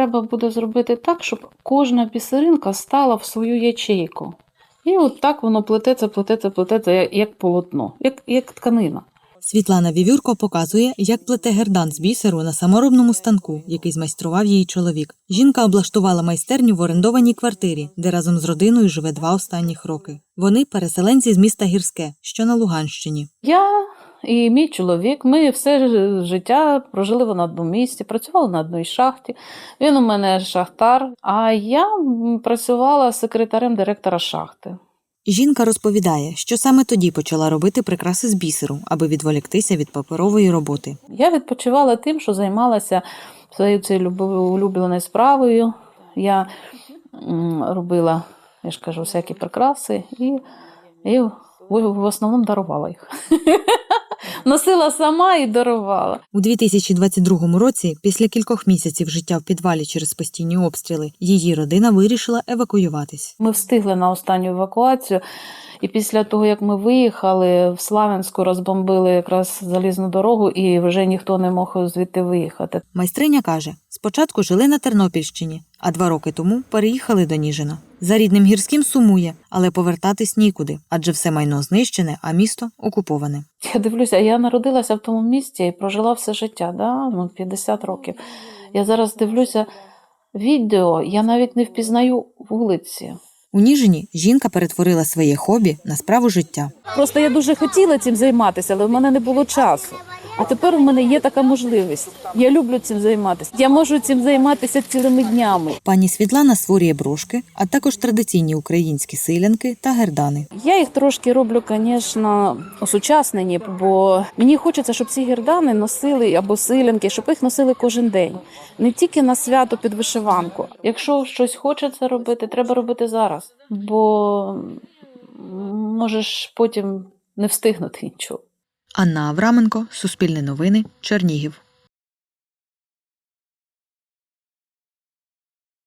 треба буде зробити так, щоб кожна бісеринка стала в свою ячейку. І от так воно плететься, плететься, плететься, як, полотно, як, як тканина. Світлана Вівюрко показує, як плете гердан з бісеру на саморобному станку, який змайстрував її чоловік. Жінка облаштувала майстерню в орендованій квартирі, де разом з родиною живе два останніх роки. Вони переселенці з міста Гірське, що на Луганщині. Я і мій чоловік, ми все життя прожили на одному місці, працювали на одній шахті. Він у мене шахтар, а я працювала секретарем директора шахти. Жінка розповідає, що саме тоді почала робити прикраси з бісеру, аби відволіктися від паперової роботи. Я відпочивала тим, що займалася своєю цією улюбленою справою. Я робила, я ж кажу, всякі прикраси і, і в, в основному дарувала їх. Носила сама і дарувала. У 2022 році, після кількох місяців життя в підвалі через постійні обстріли, її родина вирішила евакуюватись. Ми встигли на останню евакуацію, і після того, як ми виїхали, в Славянську розбомбили якраз залізну дорогу, і вже ніхто не мог звідти виїхати. Майстриня каже: спочатку жили на Тернопільщині, а два роки тому переїхали до Ніжина. За рідним гірським сумує, але повертатись нікуди, адже все майно знищене, а місто окуповане. Я дивлюся, я народилася в тому місті і прожила все життя, да? ну, 50 років. Я зараз дивлюся відео, я навіть не впізнаю вулиці. У Ніжині жінка перетворила своє хобі на справу життя. Просто я дуже хотіла цим займатися, але в мене не було часу. А тепер у мене є така можливість. Я люблю цим займатися. Я можу цим займатися цілими днями. Пані Світлана створює брошки, а також традиційні українські силянки та гердани. Я їх трошки роблю, звісно, осучаснені, бо мені хочеться, щоб ці гірдани носили або силянки, щоб їх носили кожен день, не тільки на свято під вишиванку. Якщо щось хочеться робити, треба робити зараз, бо можеш потім не встигнути нічого. Анна Авраменко, Суспільне новини, Чернігів.